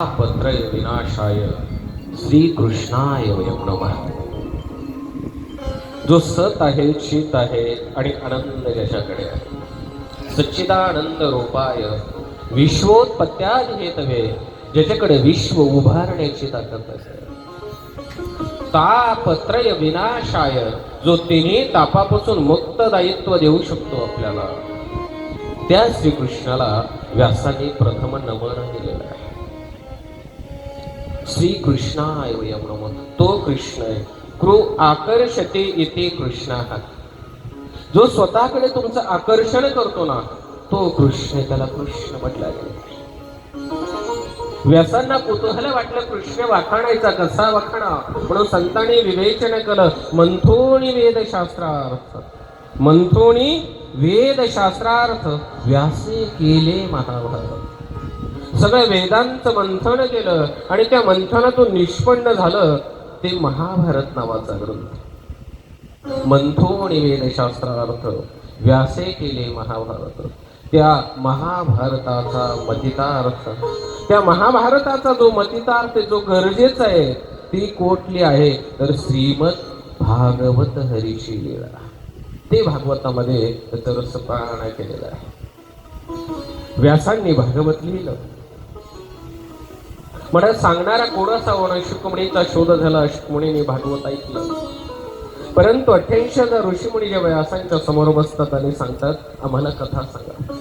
पत्रय विनाशाय श्रीकृष्णाय वयं जो सत आहे चित आहे आणि आनंद ज्याच्याकडे आहे. सच्चिदानंद रूपाय विश्वोत्पत्त्यादिहेतवे ज्याच्याकडे विश्व उभारण्याची ताकद असेल तापत्रय विनाशाय जो तिन्ही तापापासून मुक्त दायित्व देऊ शकतो आपल्याला त्या श्रीकृष्णाला व्यासाने प्रथम नमन दिलेलं आहे. श्री कृष्णा वयं नमः. तो कृष्ण आहे कृ आकर्षते येते कृष्ण. जो स्वतःकडे तुमचं आकर्षण करतो ना तो कृष्ण त्याला कृष्ण म्हटलं व्यासांना कुतूहल वाटलं कृष्ण वाखाणायचा कसा वाखाणा? म्हणून संतांनी विवेचन केलं मंथोणी वेदशास्त्रार्थ. मंथोणी वेदशास्त्रार्थ व्यासे केले महाभारत. सगळं वेदांचं मंथन केलं आणि त्या मंथनातून निष्पन्न झालं ते महाभारत नावाचा ग्रंथ. मंथोणी वेदशास्त्रार्थ व्यासे केले महाभारत. त्या महाभारताचा मतितार्थ. त्या महाभारताचा जो मतितार्थ जो गरजेचा आहे ती कोटली आहे? तर श्रीमद भागवत हरीची लीळा. ते भागवतामध्ये त्याचा रसपारणा केलेला आहे. व्यासांनी भागवत लिहिलं. म्हणत सांगणारा कोण असावा ना शुकमणीचा शोध झाला शुकमणीने भागवत ऐकलं. परंतु अठ्ठ्याऐंशी हजार ऋषीमुनी जेव्हा व्यासांच्या समोर बसतात आणि सांगतात आम्हाला कथा सांगा.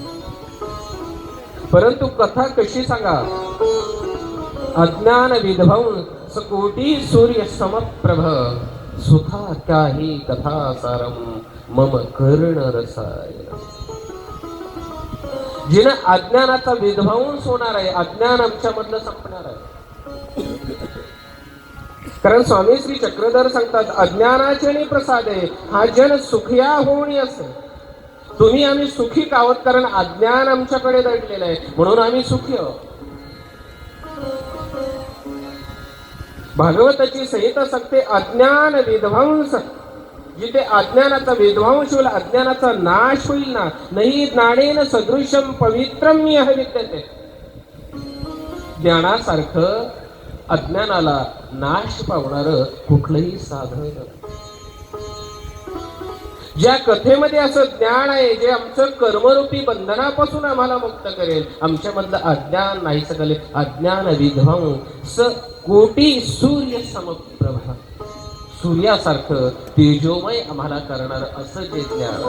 परंतु कथा कशी सांगा? अज्ञान विध्वंस कोटी सूर्य समप्रभ सुखा काही कथा सारम मम कर्ण रसाय. जिने अज्ञानाचा विध्वंस होणार आहे अज्ञान आमच्यामधलं संपणार आहे. कारण स्वामी श्री चक्रधर सांगतात अज्ञानाचे प्रसाद आहे हा जन सुखिया होणी असे तुम्ही आम्ही सुखी कावत कारण अज्ञान आमच्याकडे दडलेलं आहे म्हणून आम्ही सुखी आहोत. भागवताची संहिता सांगते अज्ञान विध्वंस. जिथे अज्ञानाचा विध्वंस होईल अज्ञानाचा नाश होईल ना नाही ज्ञानेन सदृशम पवित्रम मी आहे विद्यते. ज्ञानासारखं अज्ञानाला नाश पावणार कुठलंही साधन ज्या कथेमध्ये असं ज्ञान आहे जे आमचं कर्मरूपी बंधनापासून आम्हाला मुक्त करेल आमच्यामधलं अज्ञान नाही सकले अज्ञान विध्वंस कोटी सूर्य समप्रभा. सूर्यासारखं तेजोमय आम्हाला करणार असं जे ज्ञान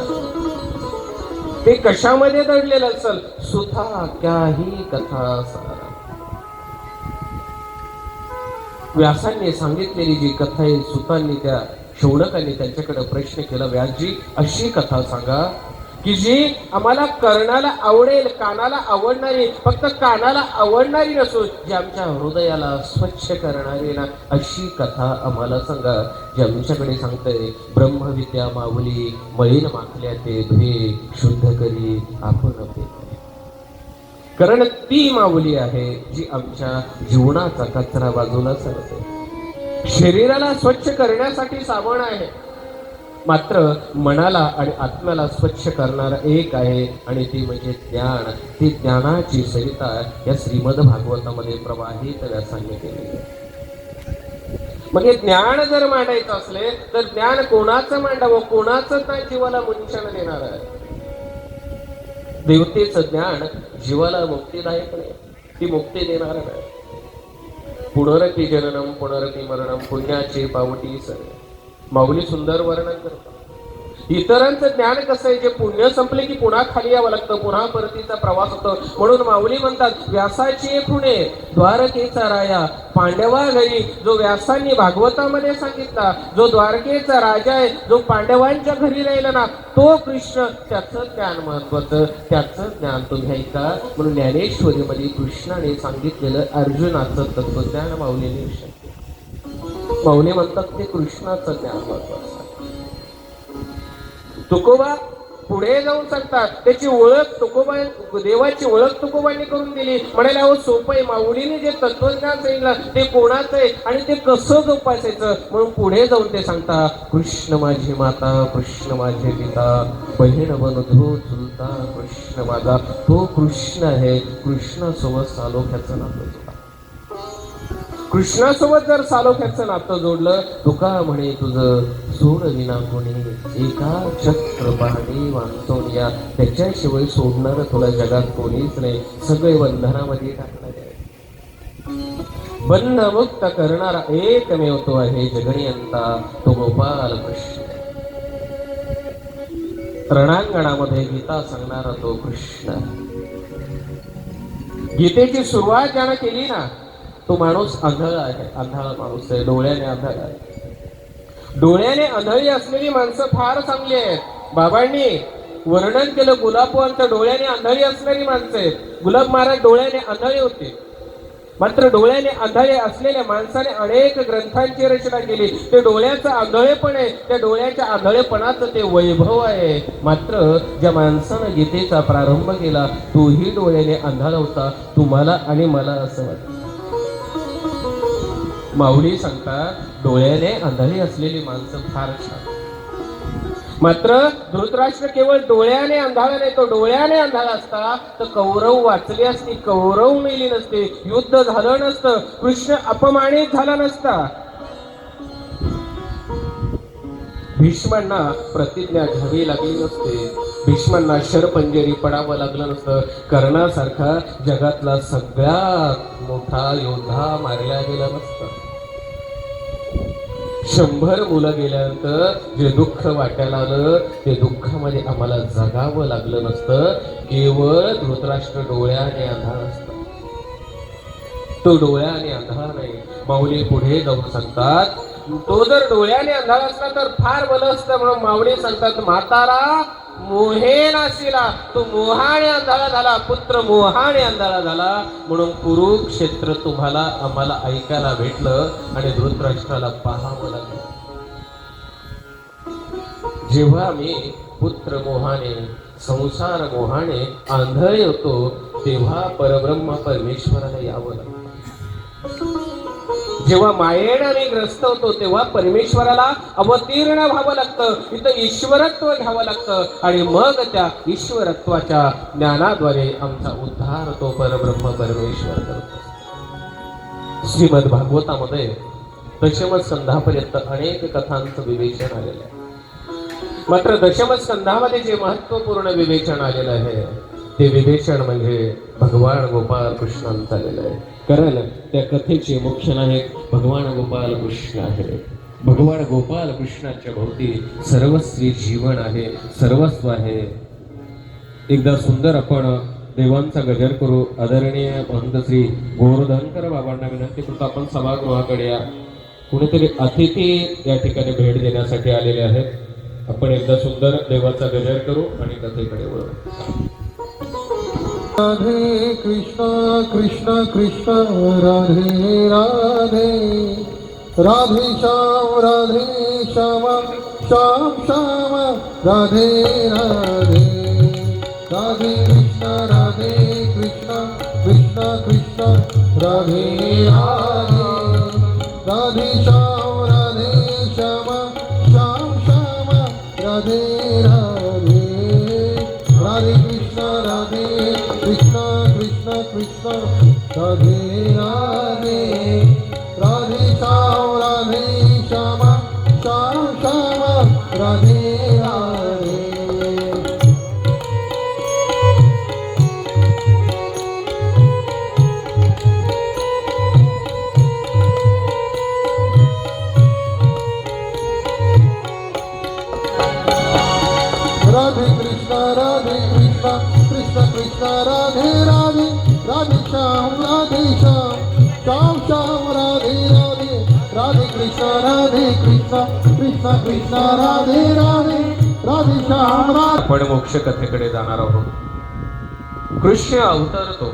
ते कशामध्ये दडलेलं असेल? सुथा काही कथा सारा. व्यासांनी सांगितलेली जी कथा आहे सुतांनी त्या शौनकांनी त्यांच्याकडे प्रश्न केला व्यासजी अशी कथा सांगा की जी आम्हाला कर्णाला आवडेल कानाला आवडणारी फक्त कानाला आवडणारी नसून जी आमच्या हृदयाला स्वच्छ करणारी ना अशी कथा आम्हाला सांगा. जी आमच्याकडे सांगतंय ब्रह्मविद्या माऊली मळीन माखल्या ते धुये शुद्ध करी आपण कारण ती माऊली आहे जी आमच्या जीवनाचा कचरा बाजूला सरते शरीराला स्वच्छ करण्यासाठी साबण आहे. मात्र मनाला आणि आत्म्याला स्वच्छ करणारा एक आहे आणि ती म्हणजे ज्ञान. ती ज्ञानाची सरिता या श्रीमद भागवतामध्ये प्रवाहित व्यासांनी केलेली आहे म्हणजे ज्ञान जर मांडायचं असले तर ज्ञान कोणाचं मांडावं? कोणाचं नाही जीवाला मुंचन देणार आहे? देवतेचं ज्ञान जीवाला मुक्तीदायक नाही. ती मुक्ती देणार नाही. पुनरपी जननम पुनरपी मरणम पुण्याचे पावटी सर. माऊली सुंदर वर्णन करतात. इतरांचं ज्ञान कसं आहे? जे पुण्य संपले की पुन्हा खाली यावं लागतं. पुन्हा परतीचा प्रवास होतो. म्हणून माऊली म्हणतात व्यासाची पुणे द्वारकेचा राया. पांडवा घरी जो व्यासांनी भागवतामध्ये सांगितला जो द्वारकेचा राजा आहे जो पांडवांच्या घरी राहिला ना तो कृष्ण. त्याचं ज्ञान महत्वाचं त्याचं ज्ञान तुम्ही ऐका. म्हणून ज्ञानेश्वरीमध्ये कृष्णाने सांगितलेलं अर्जुनाचं तत्वज्ञान माऊलीने विषय माऊली म्हणतात ते कृष्णाचं ज्ञान महत्वाचं तुकोबा पुढे जाऊन सांगतात त्याची ओळख तुकोबा देवाची ओळख तुकोबांनी करून दिली. म्हणायला अहो सोपं आहे. माऊलीने जे तत्वज्ञान सांगितलं ते कोणाचं आहे आणि ते कसं जोपासायचं? म्हणून पुढे जाऊन ते सांगता कृष्ण माझी माता कृष्ण माझे पिता बहीण बनधू चुलता कृष्ण माझा तो कृष्ण आहे. कृष्ण सोबत सालोख्याचं नाव कृष्णासोबत जर सालोख्याचं नातं जोडलं तुका म्हणे तुझं सोड विना कोणी एका चक्र पहाडे वांचोनिया त्याच्याशिवाय सोडणार तुला जगात कोणीच नाही. सगळे बंधनामध्ये टाकणार बंध मुक्त करणारा एकमेव तो आहे जगणियंता तो गोपाल कृष्ण. रणांगणामध्ये गीता सांगणारा तो कृष्ण. गीतेची सुरुवात ज्यानं केली ना तो माणूस आंधळा आहे आंधळा माणूस आहे डोळ्याने आंधळा आहे. डोळ्याने आंधळी असलेली माणसं फार चांगली आहेत. बाबांनी वर्णन केलं गुलाबवांचं डोळ्याने आंधळी असणारी माणसं आहेत. गुलाब महाराज डोळ्याने आंधळे होते. मात्र डोळ्याने आंधळे असलेल्या माणसाने अनेक ग्रंथांची रचना केली. ते डोळ्याचं आंधळेपण आहे त्या डोळ्याच्या आंधळेपणाचं ते वैभव आहे. मात्र ज्या माणसानं गीतेचा प्रारंभ केला तोही डोळ्याने आंधळा होता. तुम्हाला आणि मला असं वाटतं. माऊली सांगतात डोळ्याने आंधळी असलेली माणसं फार छान. मात्र धृतराष्ट्र केवळ डोळ्याने अंधारा नाही तो डोळ्याने अंधारा असता तर कौरव वाचली असती कौरव मेली नसते युद्ध झालं नसतं कृष्ण अपमानित झाला नसता. भीष्मांना प्रतिज्ञा घ्यावी लागली नसते. भीष्मांना शरपंजेरी पडावं लागलं नसतं. कर्णासारखा जगातला सगळ्यात मोठा योद्धा मारला गेला नसता. शंभर मुलं गेल्यानंतर जे दुःख वाटायला आलं ते दुःखामध्ये आम्हाला जगावं लागलं नसतं. केवळ धृतराष्ट्र डोळ्याने आधार असतं. तो डोळ्याने आधार नाही. माऊली पुढे जाऊन सांगतात तो जर डोळ्याने आधार असला तर फार बल असतं म्हणून माऊली सांगतात म्हातारा मोहे नाशिला. तो मोहाने आंधळा झाला. पुत्र मोहाने आंधळा झाला. म्हणून कुरुक्षेत्र तुम्हाला आम्हाला ऐकायला भेटलं आणि धृतराष्ट्राला पाहावं लागलं. जेव्हा मी पुत्र मोहाने संसार मोहाने आंधळे होतो तेव्हा परब्रह्म परमेश्वराला यावं लागलं. जेव्हा मायेने ग्रस्त होतो तेव्हा परमेश्वराला अवतीर्ण व्हावं लागतं. इथं ईश्वरत्व घ्यावं लागतं. आणि मग त्या ईश्वरत्वाच्या ज्ञानाद्वारे आमचा उद्धार तो परब्रह्म परमेश्वर करतो. श्रीमद भागवतामध्ये दशम अनेक कथांचं विवेचन आलेलं आहे. मात्र दशमत संधामध्ये जे महत्त्वपूर्ण विवेचन आलेलं आहे ते विवेचन म्हणजे भगवान गोपाल कृष्णांचं आलेलं आहे. कारण त्या कथेचे मुख्य नायक भगवान गोपाल कृष्ण आहे भगवान गोपाल कृष्णाच्या भोवती सर्वस्वी जीवन आहे सर्वस्व आहे. एकदा सुंदर आपण देवांचा गजर करू. आदरणीय महंत श्री गोवर्धनकर बाबांना विनंती करतो आपण सभागृहाकडे या. कुणीतरी अतिथी या ठिकाणी भेट देण्यासाठी आलेले आहेत. आपण एकदा सुंदर देवाचा गजर करू आणि कथेकडे वळू. राधे कृष्ण कृष्ण कृष्ण राधे राधे राधे श्याम राधे श्याम श्याम श्याम राधे राधे राधे कृष्ण राधे कृष्ण कृष्ण कृष्ण राधे राधे राधे श्याम राधे श्याम श्याम श्याम राधे कृष्ण कृष्ण राधे राधे। राधे श्याम राधे श्याम श्याम। राधे राधे श्याम श्याम श्याम श्याम राधे राधे राधे कृष्ण राधे कृष्ण कृष्ण कृष्ण राधे राधे राधे श्याम राधे आपण मोक्ष कथेकडे जाणार आहोत. कृष्ण अवतरतो.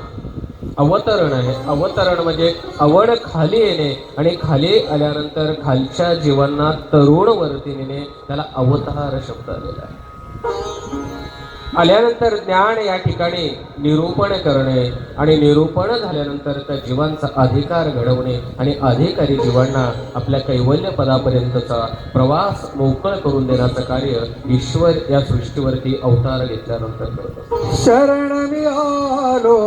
अवतरण आहे. अवतरण म्हणजे अवड खाली येणे आणि खाली आल्यानंतर खालच्या जीवांना तरुण वरती नेणे त्याला अवतार शब्द आलेला आहे. आल्यानंतर ज्ञान या ठिकाणी निरूपण करणे आणि निरूपण झाल्यानंतर त्या जीवांचा अधिकार घडवणे आणि अधिकारी जीवांना आपल्या कैवल्य पदापर्यंतचा प्रवास मोकळ करून देण्याचं कार्य ईश्वर या सृष्टीवरती अवतार घेतल्यानंतर करतो. शरण मी आलो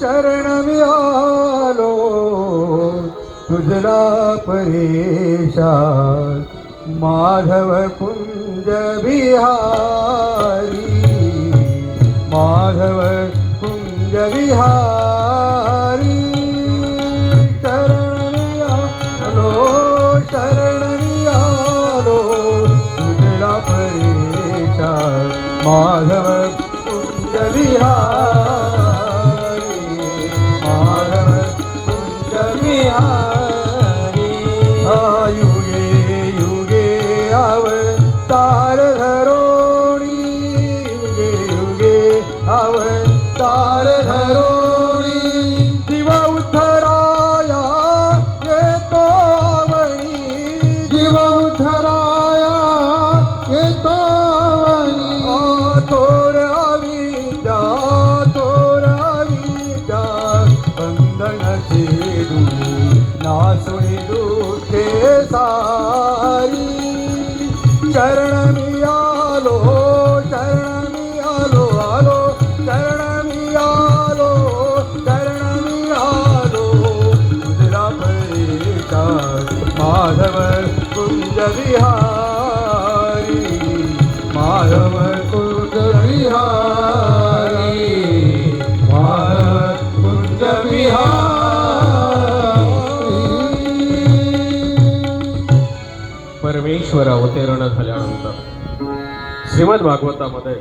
शरण मी आलो तुझला परेशा माधव पुञ्जविहारी माधव कुञ्जविहारी तरणो तरणीहारोजना पेचार माधव पुञ्जविहार अवतार धरोणी परमेश्वर अवतीर्ण झाल्यानंतर श्रीमद भागवतामध्ये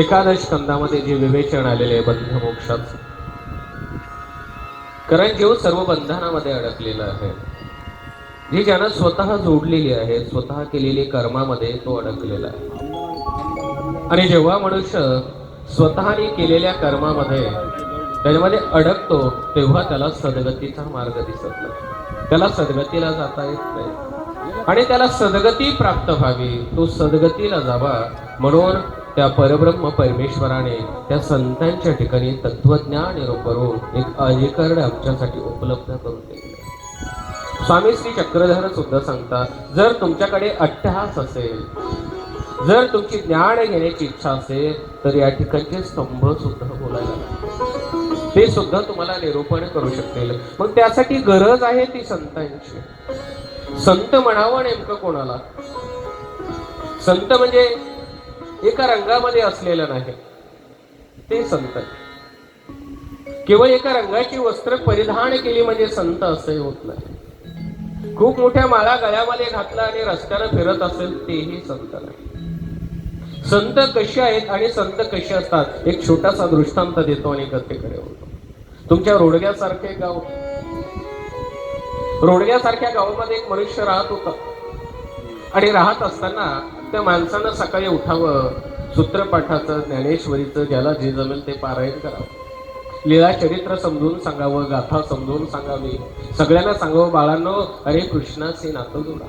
एकादश कंदामध्ये जे विवेचन आलेले आहे बंध मोक्षाच कारण जो सर्व बंधनामध्ये अडकलेला आहे जी ज्यानं स्वतः जोडलेली आहे स्वतः केलेली कर्मामध्ये तो अडकलेला आहे. आणि जेव्हा मनुष्य स्वतःने केलेल्या कर्मामध्ये त्याच्यामध्ये अडकतो तेव्हा त्याला सदगतीचा मार्ग दिसत नाही. त्याला सदगतीला जाता येत नाही. आणि त्याला सदगती प्राप्त व्हावी. तो सदगतीला जावा म्हणून त्या परब्रह्म परमेश्वराने त्या संतांच्या ठिकाणी तत्वज्ञान करून एक अधिकरण आमच्यासाठी उपलब्ध करून दिले स्वामी श्री चक्रधर सुद्धा सांगतात जर तुमच्याकडे अट्टहास असेल जर तुमची ज्ञान घेण्याची इच्छा असेल तर या ठिकाणचे स्तंभ सुद्धा बोलायला लागतात. ते सुद्धा तुम्हाला निरूपण करू शकतील. मग त्यासाठी गरज आहे ती संतांची. संत म्हणावं नेमकं कोणाला? संत म्हणजे एका रंगामध्ये असलेलं नाही. ते संत. केवळ एका रंगाची वस्त्र परिधान केली म्हणजे संत असंही होत नाही. खूप मोठ्या माळा गळ्यामध्ये घातला आणि रस्त्यानं फिरत असेल तेही संत नाही. संत कसे आहेत आणि संत कसे असतात? एक छोटासा दृष्टांत देतो आणि कथेकडे होतो तुमच्या रोडग्यासारखे गाव. रोडग्यासारख्या गावामध्ये एक मनुष्य राहत होता. आणि राहत असताना त्या माणसानं सकाळी उठावं सूत्रपाठाचं ज्ञानेश्वरीचं ज्याला जे जमेल ते पारायण करावं. लीळा चरित्र समजून सांगावं गाथा समजून सांगावी. सगळ्यांना सांगावं बाळांनो अरे कृष्णाचे नातं जुना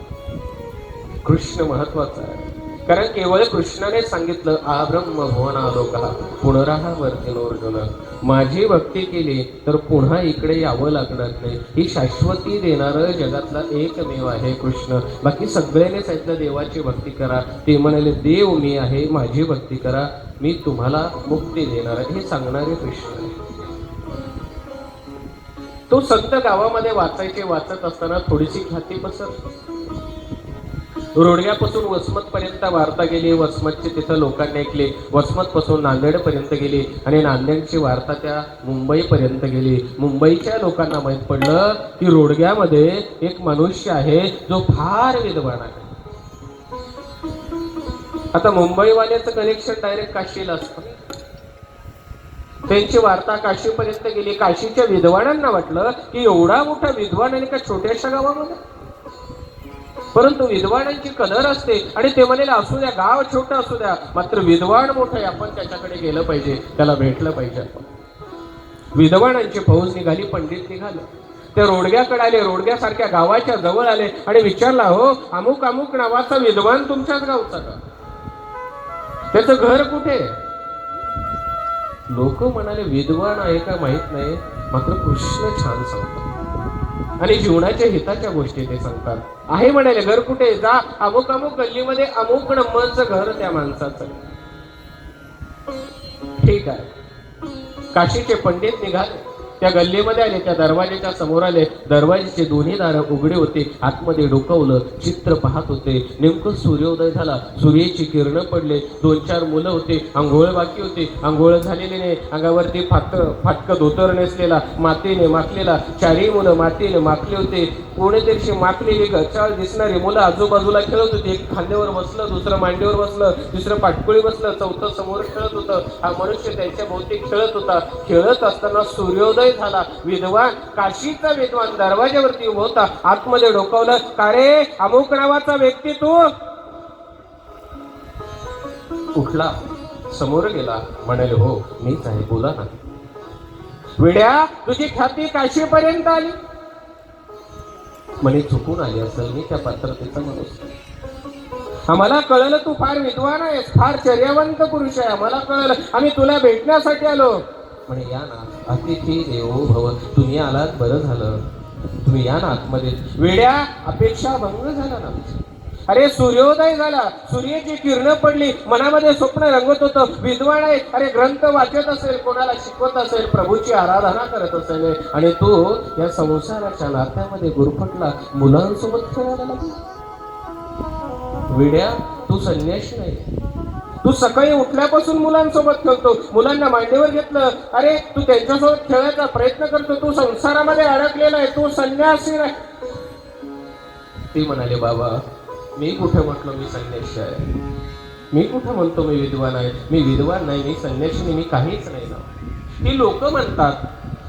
कृष्ण महत्त्वाचा आहे. कारण केवळ कृष्णाने सांगितलं आ ब्रह्म का लोका पुनराहा अर्जुन माझी भक्ती केली तर पुन्हा इकडे यावं लागणार नाही. ही शाश्वती देणारं जगातला एकमेव आहे कृष्ण. बाकी सगळ्यांनी सांगितलं देवाची भक्ती करा. ते म्हणाले देव मी आहे माझी भक्ती करा. मी तुम्हाला मुक्ती देणार आहे. हे सांगणारे कृष्ण तो संत गावामध्ये वाचायचे वाचत असताना थोडीशी खाती पसरली. रोडग्यापासून वसमतपर्यंत वार्ता गेली. वसमतचे तिथं लोकांनी ऐकले. वसमतपासून नांदेडपर्यंत गेली. आणि नांदेडची वार्ता त्या मुंबईपर्यंत गेली. मुंबईच्या लोकांना माहीत पडलं की रोडग्यामध्ये एक मनुष्य आहे. जो फार विद्वान आहे. आता मुंबईवाल्याचं कनेक्शन डायरेक्ट काशीला असतं. त्यांची वार्ता काशीपर्यंत गेली. काशीच्या विद्वानांना वाटलं की एवढा मोठा विद्वान आणि का छोट्याशा गावामध्ये? परंतु विद्वानांची कदर असते आणि ते म्हणाले असू द्या गाव छोटं असू द्या मात्र विद्वान मोठं आहे आपण त्याच्याकडे गेलं पाहिजे त्याला भेटलं पाहिजे आपण. विद्वानांची फौज निघाली पंडित निघालं. ते रोडग्याकडे आले रोडग्यासारख्या गावाच्या जवळ आले आणि विचारला हो अमुक अमुक नावाचा विद्वान तुमच्याच गावचा का? त्याचं घर कुठे? लोक म्हणाले विद्वान आहे का माहीत नाही मात्र कृष्ण छान सांगतो. आणि जीवनाच्या हिताच्या गोष्टी ते सांगतात. आहे म्हणाले घर कुठे जा. अमुक अमुक गल्लीमध्ये अमुक नंबरचं घर त्या माणसाचं. ठीक आहे. काशीचे पंडित निघाले. त्या गल्लीमध्ये आले त्या दरवाजाच्या समोर आले. दरवाजेचे दोन्ही दार उघडे होते. आतमध्ये डोकवलं चित्र पाहत होते. नेमकं सूर्योदय झाला. सूर्याची किरण पडले. दोन चार मुलं होते. आंघोळ बाकी होते. आंघोळ झालेली नाही. अंगावरती फाट फाटकं धोतर नेसलेला मातीने माखलेला चारही मुलं मातीने माखले होते. कोणीतरीशी माखलेली गचाळ दिसणारी मुलं आजूबाजूला खेळत होती. एक खांद्यावर बसलं दुसरं मांडीवर बसलं तिसरं पाटकुळी बसलं चौथं समोर खेळत होतं. हा मनुष्य त्यांच्या भोवती खेळत होता. खेळत असताना सूर्योदय झाला. विद्वान काशीचा विद्वान दरवाज्यावरती होता. आतमध्ये डोकावलं का रे अमुक नावाचा व्यक्ती तू? उठला. समोर गेला. म्हणाले हो मीच आहे. बोला ना. विड्या तुझी ख्याती काशीपर्यंत आली. म्हणे चुकून आली असेल. मी त्या पात्रतेचा मनुष्य आम्हाला कळलं तू फार विद्वान आहेस. फार चर्यावंत पुरुष आहे. आम्हाला कळलं. आम्ही तुला भेटण्यासाठी आलो. म्हणे या ना. अतिथी देवो भव. तुम्ही आलात बरं झालं. तुम्ही या ना आतमध्ये वेड्या अपेक्षा भंग झाला ना. अरे सूर्योदय झाला. सूर्याची किरण पडली. मनामध्ये स्वप्न रंगत होतं. विद्वान आहे अरे ग्रंथ वाचत असेल. कोणाला शिकवत असेल? प्रभूची आराधना करत असेल. आणि तो या संसाराच्या नात्यामध्ये गुरफटला. मुलांसोबत खेळायला लागला. विड्या तू संन्याशी नाही. तू सकाळी उठल्यापासून मुलांसोबत खेळतो. मुलांना मांडीवर घेतलं. अरे तू त्यांच्यासोबत खेळायचा प्रयत्न करतो. तू संसारामध्ये अडकलेला आहे. तू संन्यासी आहे ते म्हणाले बाबा मी कुठे म्हटलो मी संन्यासी आहे? मी कुठे म्हणतो मी विद्वान आहे? मी विद्वान नाही. मी संन्यासी मी काहीच नाही ना. ही लोक म्हणतात.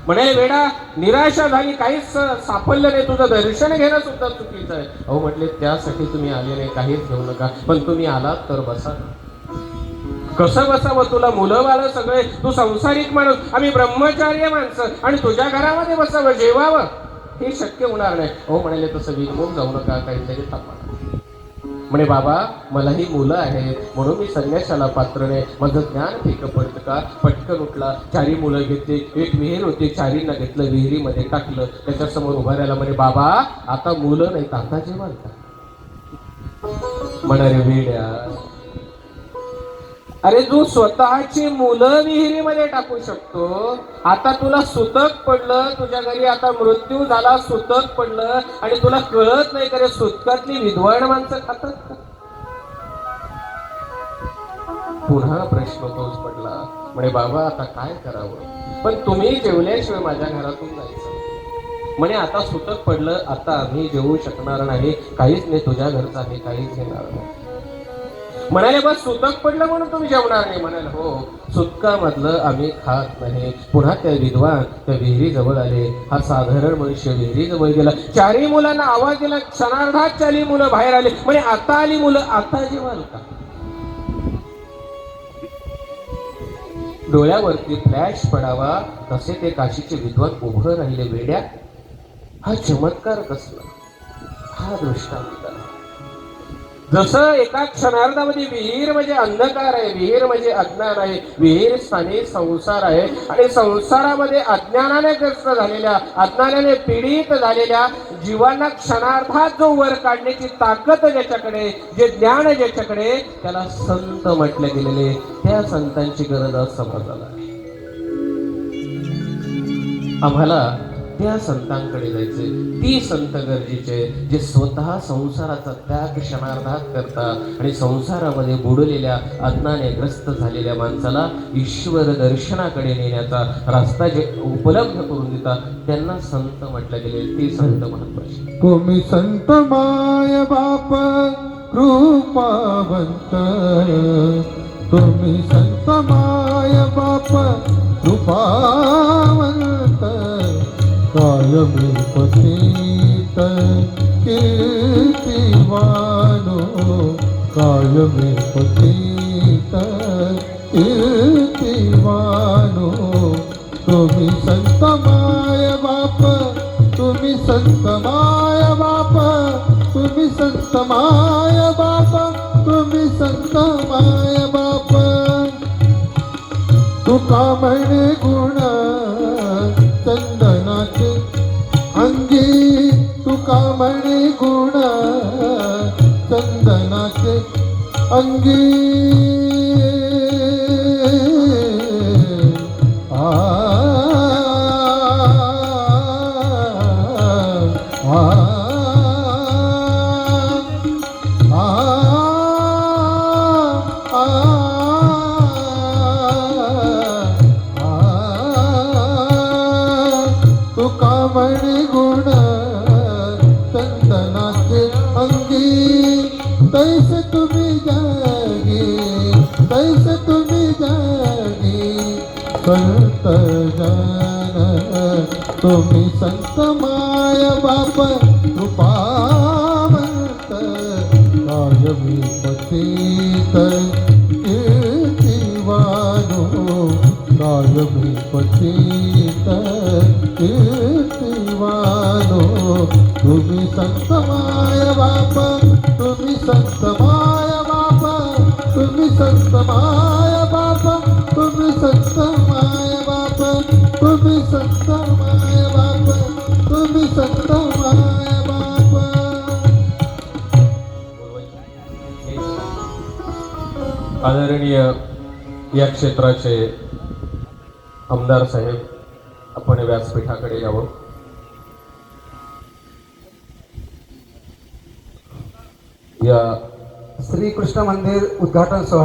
म्हणे वेडा निराशा झाली. काहीच साफल्य नाही. तुझं दर्शन घेणं सुद्धा चुकीचं आहे. अहो म्हटले त्यासाठी तुम्ही आले नाही. काहीच घेऊ नका. पण तुम्ही आलात तर बसा कसं बसावं? तुला मुलं बाळ सगळे? तू संसारिक माणूस. आम्ही ब्रह्मचार्य माणसं. आणि तुझ्या घरामध्ये बसावं जेवावं? हे शक्य होणार नाही. हो म्हणाले तसं विनमून जाऊ नका काहीतरी थांबा. म्हणे बाबा मलाही मुलं आहेत. म्हणून मी संन्यासाला पात्र नाही. माझं ज्ञान फेकं पडतं का? पटकन उठला. चारी मुलं घेतली. एक विहीर होती. चारींना घेतलं विहिरीमध्ये टाकलं. त्याच्यासमोर उभा राहिला. म्हणे बाबा आता मुलं नाही आता जेवण का म्हणारे वेड्या अरे तू स्वतःची मुलं विहिरीमध्ये टाकू शकतो आता तुला सुतक पडलं तुझ्या घरी आता मृत्यू झाला सुतक पडलं आणि तुला कळत नाही करे सुतकातली विद्वान माणसं खातात पुन्हा प्रश्न तोच पडला म्हणे बाबा आता काय करावं? पण तुम्ही जेवल्याशिवाय माझ्या घरातून जायचं म्हणे आता सुतक पडलं आता आम्ही जेवू शकणार नाही काहीच नाही तुझ्या घरचं आम्ही काहीच घेणार नाही. म्हणाले बस सुतक पडलं म्हणून तुम्ही जेवणार नाही. म्हणाल हो सुतकामधलं आम्ही खात नाही. पुन्हा त्या विद्वान त्या विहिरी जवळ आले. हा साधारण मनुष्य विहिरी जवळ गेला. चारही मुलांना आवाज दिला. क्षणार्धात चारही मुलं बाहेर आले. म्हणजे आता आली मुलं आता जेवाल का? डोळ्यावरती फ्लॅश पडावा तसे ते काशीचे विद्वान उभं राहिले. वेड्या हा चमत्कार कसला? हा दृष्टांत. जसं एका क्षणार्धामध्ये विहीर म्हणजे अंधकार आहे विहीर म्हणजे अज्ञान आहे विहीर स्थानी संसार आहे आणि संसारामध्ये अज्ञानाने ग्रस्त झालेल्या अज्ञानाने पीडित झालेल्या जीवांना क्षणार्धात जो वर काढण्याची ताकद ज्याच्याकडे जे ज्ञान ज्याच्याकडे त्याला संत म्हटले गेलेले त्या संतांची गरज आज समाजाला आहे. आम्हाला त्या संतांकडे जायचे. ती संत गरजेचे जे स्वतः संसाराचा त्याग क्षणार्धात करतात आणि संसारामध्ये बुडलेल्या अज्ञाने ग्रस्त झालेल्या माणसाला ईश्वर दर्शनाकडे नेण्याचा रस्ता जे उपलब्ध करून देतात त्यांना संत म्हटलं गेले. ते संत महत्त्वाचे. तुम्ही संत माय बाप कृपावंत तुम्ही संत माय बाप कृपावंत कायमी पतित कीर्तिवानो कायमी पतित कीर्तिवानो तुम्ही संत माय बाप तुम्ही संत माय बाप तुम्ही संत माय बाप तुम्ही संत माय बाप तुका म्हणे அங்கே तुम्ही संत माय बाप कृपावंत राजवी पतीत कीर्तिवानो राजवी पतीत कीर्तिवानो तुम्ही संत माय बाप तुम्ही संत आदरणीय या क्षेत्राचे आमदार साहेब आपण व्यासपीठाकडे यावं. या श्री कृष्ण मंदिर उद्घाटन सोहळा